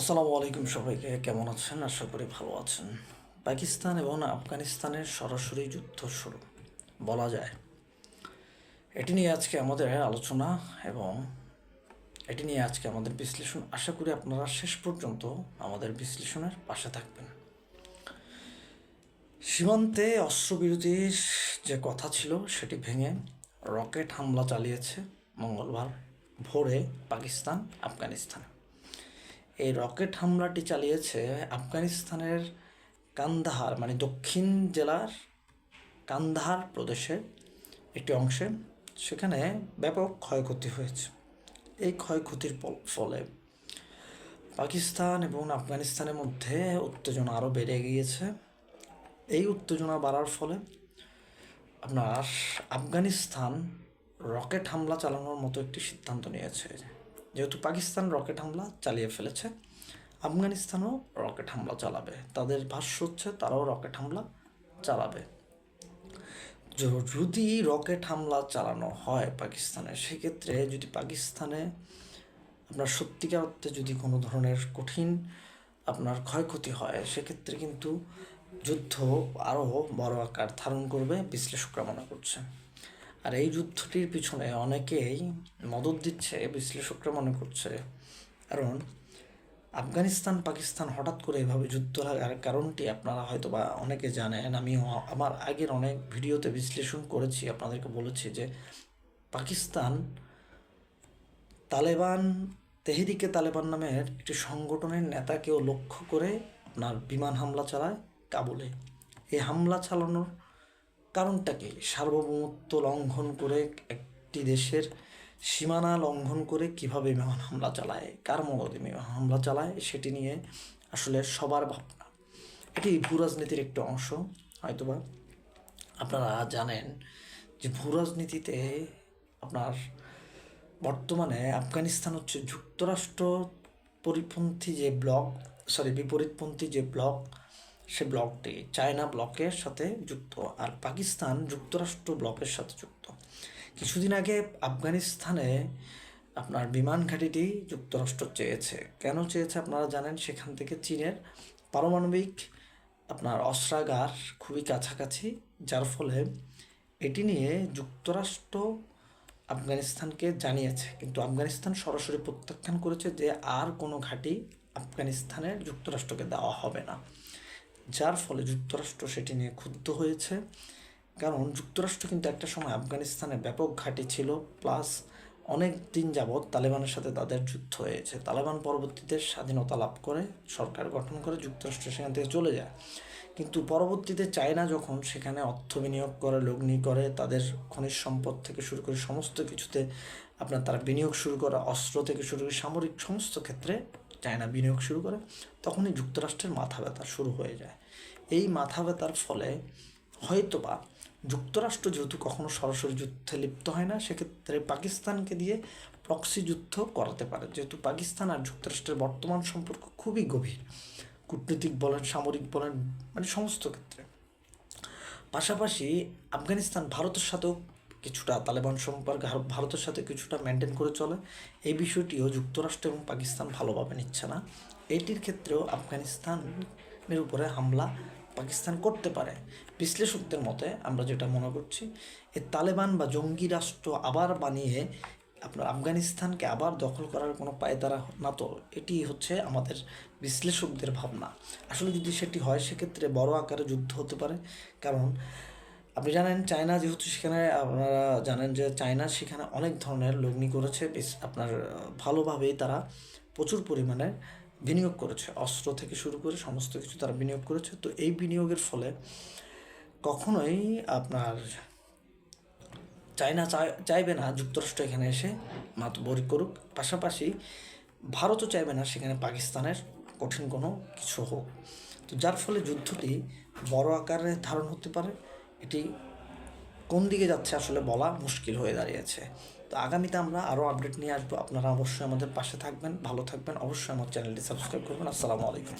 আসসালামু আলাইকুম সবাইকে, কেমন আছেন? আশা করি ভালো আছেন। পাকিস্তান এবং আফগানিস্তানের সরাসরি যুদ্ধ শুরু। বলা যায়, এটি নিয়ে আজকে আমাদের আলোচনা এবং এটি নিয়ে আজকে আমাদের বিশ্লেষণ। আশা করি আপনারা শেষ পর্যন্ত আমাদের বিশ্লেষণের পাশে থাকবেন। সীমান্তে অস্ত্রবিরতির যে কথা ছিল, সেটি ভেঙে রকেট হামলা চালিয়েছে মঙ্গলবার ভোরে পাকিস্তান আফগানিস্তানে এই রকেট হামলাটি চালিয়েছে আফগানিস্তানের কান্দাহার মানে দক্ষিণ জেলার কান্দাহার প্রদেশের একটি অংশে। সেখানে ব্যাপক ক্ষয়ক্ষতি হয়েছে। এই ক্ষয়ক্ষতির ফলে পাকিস্তান এবং আফগানিস্তানের মধ্যে উত্তেজনা আরও বেড়ে গিয়েছে। এই উত্তেজনা বাড়ার ফলে আপনার আফগানিস্তান রকেট হামলা চালানোর মতো একটি সিদ্ধান্ত নিয়েছে। যেহেতু পাকিস্তান রকেট হামলা চালিয়ে ফেলেছে, আফগানিস্তানও রকেট হামলা চালাবে। তাদের ভাষ্য হচ্ছে তারাও রকেট হামলা চালাবে। যদি রকেট হামলা চালানো হয় পাকিস্তানে, সেক্ষেত্রে যদি পাকিস্তানে আপনার সত্যিকার অর্থে যদি কোনো ধরনের কঠিন আপনার ক্ষয়ক্ষতি হয়, সেক্ষেত্রে কিন্তু যুদ্ধ আরও বড় আকার ধারণ করবে, বিশ্লেষকরা মনে করছে। আর এই যুদ্ধটির পিছনে অনেকেই মদত দিচ্ছে, বিশ্লেষকরা মনে করছে। কারণ আফগানিস্তান, পাকিস্তান হঠাৎ করে এভাবে যুদ্ধ লাগার কারণটি আপনারা হয়তো বা অনেকে জানেন। আমি আমার আগের অনেক ভিডিওতে বিশ্লেষণ করেছি, আপনাদেরকে বলেছি যে পাকিস্তান তালেবান, তেহরিকে তালেবান নামের একটি সংগঠনের নেতাকেও লক্ষ্য করে আপনার বিমান হামলা চালায় কাবুলে। এই হামলা চালানোর কারণটা কি? সার্বভৌমত্ব লঙ্ঘন করে একটি দেশের সীমানা লঙ্ঘন করে কীভাবে বিমান হামলা চালায়? কার মদতে বিমান হামলা চালায়? সেটি নিয়ে আসলে সবার ভাবনা। এটি ভূরাজনীতির একটি অংশ, হয়তোবা। আপনারা জানেন যে ভূরাজনীতিতে আপনার বর্তমানে আফগানিস্তান হচ্ছে যুক্তরাষ্ট্র পরিপন্থী যে ব্লক সরি বিপরীতপন্থী যে ব্লক সে ব্লকটি চায়না ব্লকের সাথে যুক্ত আর পাকিস্তান যুক্তরাষ্ট্র ব্লকের সাথে যুক্ত। কিছুদিন আগে আফগানিস্তানে আপনার বিমান ঘাঁটিটি যুক্তরাষ্ট্র চেয়েছে। কেন চেয়েছে আপনারা জানেন? সেখান থেকে চীনের পারমাণবিক আপনার অস্ত্রাগার খুবই কাছাকাছি, যার ফলে এটি নিয়ে যুক্তরাষ্ট্র আফগানিস্তানকে জানিয়েছে। কিন্তু আফগানিস্তান সরাসরি প্রত্যাখ্যান করেছে যে আর কোনো ঘাঁটি আফগানিস্তানের যুক্তরাষ্ট্রকে দেওয়া হবে না। যার ফলে যুক্তরাষ্ট্র সেটি নিয়ে ক্ষুব্ধ হয়েছে। কারণ যুক্তরাষ্ট্র কিন্তু একটা সময় আফগানিস্তানে ব্যাপক ঘাঁটি ছিল, প্লাস অনেক দিন যাবৎ তালেবানের সাথে তাদের যুদ্ধ হয়েছে। তালেবান পরবর্তীতে স্বাধীনতা লাভ করে, সরকার গঠন করে যুক্তরাষ্ট্র সেখান থেকে চলে যায়। কিন্তু পরবর্তীতে চায়না যখন সেখানে অর্থ বিনিয়োগ করে, লগ্নি করে, তাদের খনিজ সম্পদ থেকে শুরু করে সমস্ত কিছুতে আপনার তারা বিনিয়োগ শুরু করে, অস্ত্র থেকে শুরু করে সামরিক সমস্ত ক্ষেত্রে চায়না বিনিয়োগ শুরু করে, তখনই যুক্তরাষ্ট্রের মাথা ব্যথা শুরু হয়ে যায়। এই মাথা ব্যথার ফলে হয়তোবা যুক্তরাষ্ট্র যেহেতু কখনো সরাসরি যুদ্ধে লিপ্ত হয় না, সেক্ষেত্রে পাকিস্তানকে দিয়ে প্রক্সি যুদ্ধ করাতে পারে। যেহেতু পাকিস্তান আর যুক্তরাষ্ট্রের বর্তমান সম্পর্ক খুবই গভীর। কূটনৈতিক বলেন, সামরিক বলেন মানে সমস্ত ক্ষেত্রে। পাশাপাশি আফগানিস্তান ভারতের সাথেও কিছুটা তালেবান সম্পর্ক ভারতের সাথে কিছুটা মেনটেন করে চলে। এই বিষয়টিও যুক্তরাষ্ট্র এবং পাকিস্তান ভালোভাবে নিচ্ছে না। এটির ক্ষেত্রেও আফগানিস্তানের উপরে হামলা পাকিস্তান করতে পারে। বিশ্লেষকদের মতে আমরা যেটা মনে করছি এই তালেবান বা জঙ্গি রাষ্ট্র আবার বানিয়ে আপনার আফগানিস্তানকে আবার দখল করার কোনো পায়তারা না তো, এটি হচ্ছে আমাদের বিশ্লেষকদের ভাবনা। আসলে যদি সেটি হয়, সেক্ষেত্রে বড় আকারে যুদ্ধ হতে পারে। কারণ আপনি জানেন চায়না যেহেতু সেখানে, আপনারা জানেন যে চায়না সেখানে অনেক ধরনের লগ্নি করেছে, বেশ আপনার ভালোভাবেই তারা প্রচুর পরিমাণে বিনিয়োগ করেছে। অস্ত্র থেকে শুরু করে সমস্ত কিছু তারা বিনিয়োগ করেছে। তো এই বিনিয়োগের ফলে কখনোই আপনার চায়না চায়, চাইবে না যুক্তরাষ্ট্র এখানে এসে মাতবরি করুক। পাশাপাশি ভারতও চাইবে না সেখানে পাকিস্তানের কঠিন কোনো কিছু হোক। তো যার ফলে যুদ্ধটি বড় আকারে ধারণ হতে পারে। এটি কোন দিকে যাচ্ছে আসলে বলা মুশকিল হয়ে দাঁড়িয়েছে। তো আগামীতে আমরা আরও আপডেট নিয়ে আসব। আপনারা অবশ্যই আমাদের পাশে থাকবেন, ভালো থাকবেন। অবশ্যই আমার চ্যানেলটি সাবস্ক্রাইব করবেন। আসসালামু আলাইকুম।